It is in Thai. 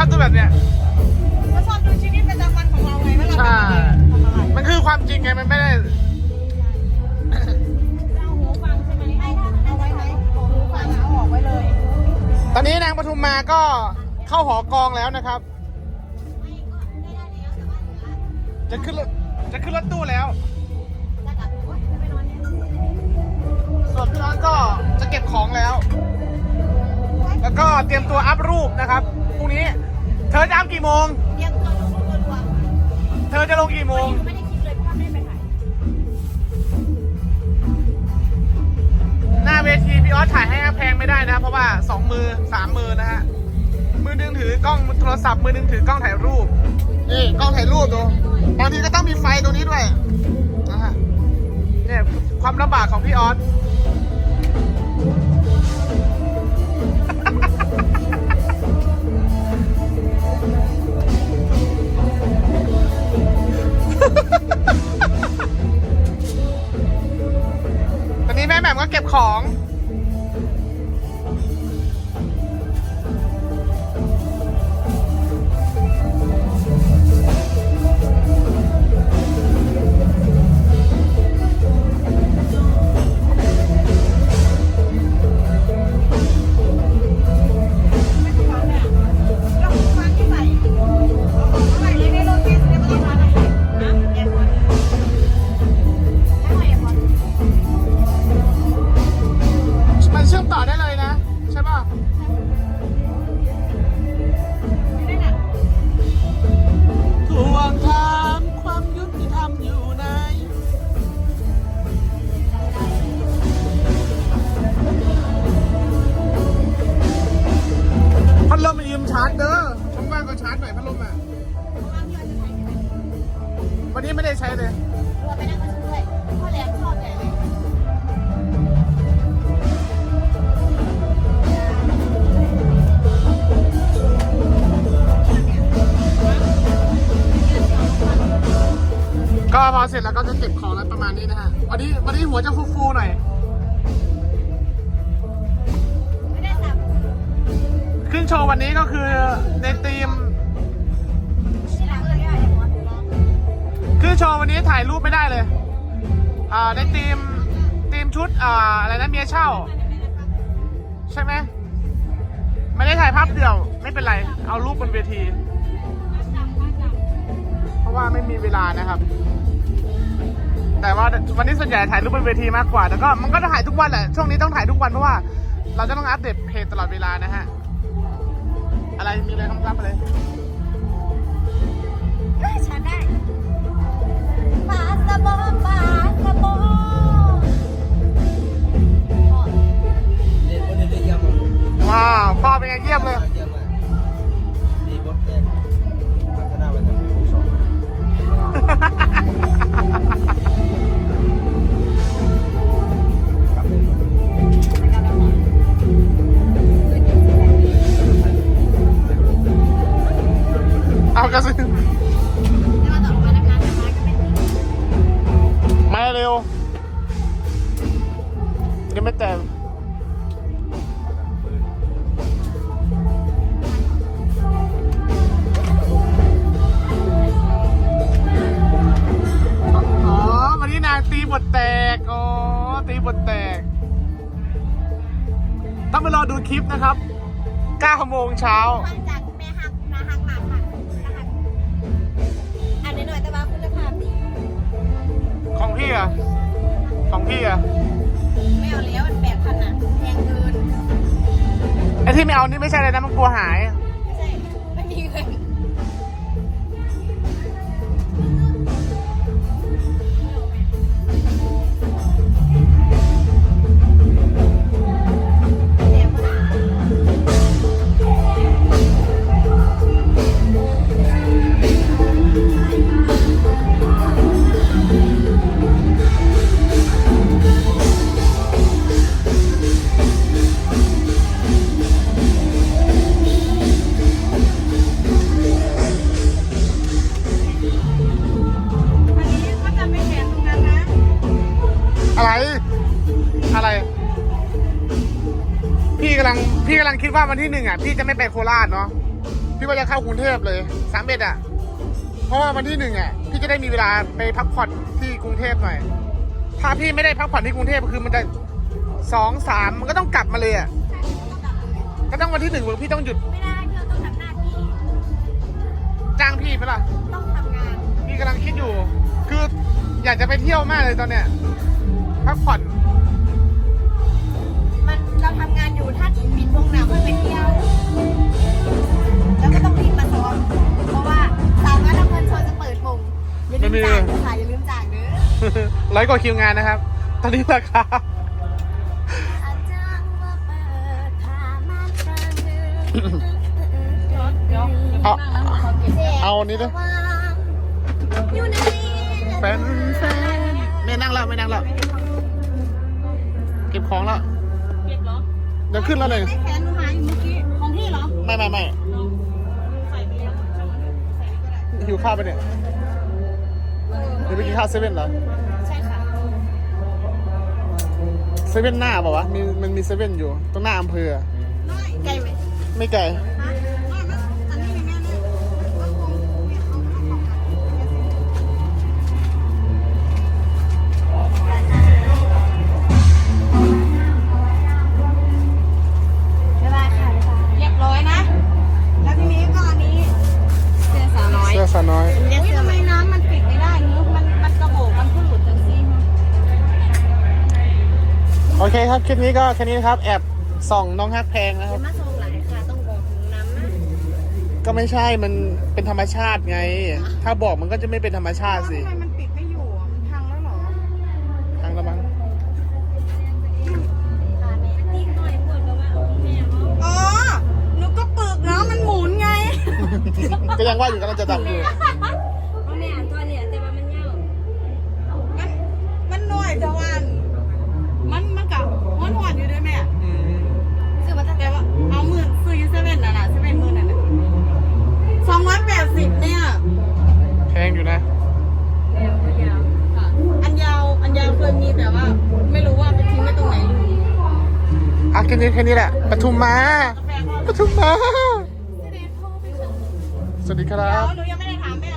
เอาเขาชอบดูแบบเนี้ยก็ชอบดูชีวิตประจำวันของเราไงว่าเราใช่ทำอะไรมันคือความจริงไงมันไม่ได้จะเอาหูฟังใช่ไหมไม่ถ้าเอาไว้ไหมหูฟังเอาออกไว้เลย ตอนนี้นางปทุมมาก็เข้าหอกองแล้วนะครับ จะขึ้นรถจะขึ้นรถตู้แล้ว ส่วนพี่น้องก็จะเก็บของแล้ว แล้วก็เตรียมตัวอัพรูปนะครับพรุ่งนี้เธ อจะอัพกี่โมงเตรียมตัวลงรูปตัวเธอจะลงกี่โมง ไม่ได้คิดเลยเพราะว่าไม่ได้ไปถ่ายหน้าเวทีพี่ออสถ่ายให้แพงไม่ได้นะเพราะว่าสองมือสามมือนะฮะ มือหนึงถือกล้องโทรศัพท์ มือหนึงถือกล้องถ่ายรูป นี่กล้องถ่ายรูปดูบางทีก็ต้องมีไฟตรงนี้ด้วยนะฮะเนี่ยความลำบากของพี่ออสาณนี้นะฮะวันนี้วันนี้หัวจะฟูๆหน่อยขึ้นโชว์วันนี้ก็คือในทีมขึ้นโชว์วันนี้ถ่ายรูปไม่ได้เลยอ่าในทีมทีมชุดอ่าอะไรนะเมียเช่า ใช่ไหมไม่ได้ถ่ายภาพเดี่ยว ไม่เป็นไร เอารูปบนเวที เพราะว่าไม่มีเวลานะครับ แต่ว่าวันนี้ส่วนใหญ่ถ่ายรูปบนเวทีมากกว่า แต่ก็มันก็จะถ่ายทุกวันแหละ ช่วงนี้ต้องถ่ายทุกวันเพราะว่า เราจะต้องอัปเดตเพจตลอดเวลานะฮะ อะไรมีอะไรต้องรับอะไรเอ้ยฉันได้ปาสะโบปาสะโบเล่นคนเดียวได้เยี่ยมอะว้าวพ่อเป็นไงเยี่ยมเลย มาต่อมานก็ไม่ถึงมาเร็วยังไม่แต่อ๋อวันนี้นางตีบทแตก อ๋อ ตีบทแตก ต้องไปรอดูคลิปนะครับ9โมงเช้า เอานี่ไม่ใช่อะไรนะมันกลัวหาย อะไร อะไร พี่กำลังพี่กำลังคิดว่าวันที่หนึ่งอะ พี่จะไม่ไปโคราชเนาะพี่ว่าจะเข้ากรุงเทพเลยสามเอ็ดอะเพราะว่าวันที่หนึ่งอะพี่จะได้มีเวลาไปพักผ่อนที่กรุงเทพหน่อย ถ้าพี่ไม่ได้พักผ่อนที่กรุงเทพคือมันจะสองสามมันก็ต้องกลับมาเลยอะก็ต้องวันที่หนึ่งพี่ต้องหยุดไม่ได้พี่เราต้องทำหน้าที่จ้างพี่ไปล่ะต้องทำงานพี่กำลังคิดอยู่ คืออยากจะไปเที่ยวมากเลยตอนเนี้ย พักผ่อน มันเราทำงานอยู่ถ้าปิดวงหนังเพื่อไปเที่ยว แล้วก็ต้องรีบมาซ้อมเพราะว่าสามารถทำเงินโชว์จะเปิดวงอย่าลืมจ่ายค่ะอย่าลืมจ่ายเด้อร้อยกว่าคิวงานนะครับ ตอนนี้ราคาอาจารย์ว่าเปิดผ้าม่านกลางดึกเอาเอาอันนี้ด้วยอยู่ในแฟนแฟนไม่นั่งแล้วไม่นั่งแล้ว เก็บของแล้วเก็บเหรอเดี๋ยวขึ้นแล้วเลยไม่แขนหนูหายอยู่เมื่อกี้ ของพี่เหรอไม่ไม่ไม่ใส่ไปแล้วช่างมันใส่ก็ได้หิวข้าวไปเนี่ยเออเดี๋ยวไปกินข้าวเซเว่นเหรอใช่ค่ะเซเว่นหน้าเปล่าวะมีมันมีเซเว่นอยู่ตรงหน้าอำเภอน้อยไกลไหมไม่ไกลฮะ เคครับ คลิปนี้ก็แค่นี้นะครับ แอบส่องน้องฮักแพงนะคเดี๋รับยวมาส่งหลายค่ะต้องบอกถึงน้ำนะก็ไม่ใช่มันเป็นธรรมชาติไง ถ้าบอกมันก็จะไม่เป็นธรรมชาติสิทำไมมันปิดไม่อยู่อะมันพังแล้วเหรอ ทางละมั้งอ๋อ หนูก็ปึกเนาะมันหมุนไง ก็ยังว่าอยู่กำลังจะดับอยู่มัน มันหน่อยแต่วันมัน สองร้อยแปดสิบเนี่ย แพงอยู่นะ ค่ะ อันยาว อันยาวเคยมีแต่ว่า ไม่รู้ว่าไปทิ้งไว้ตรงไหนลืมอะแค่นี้แค่นี้แหละปทุมมา กาแฟพอปทุมมาเสด็จพ่อไปส่งสวัสดีครัเดี๋ยวบหนู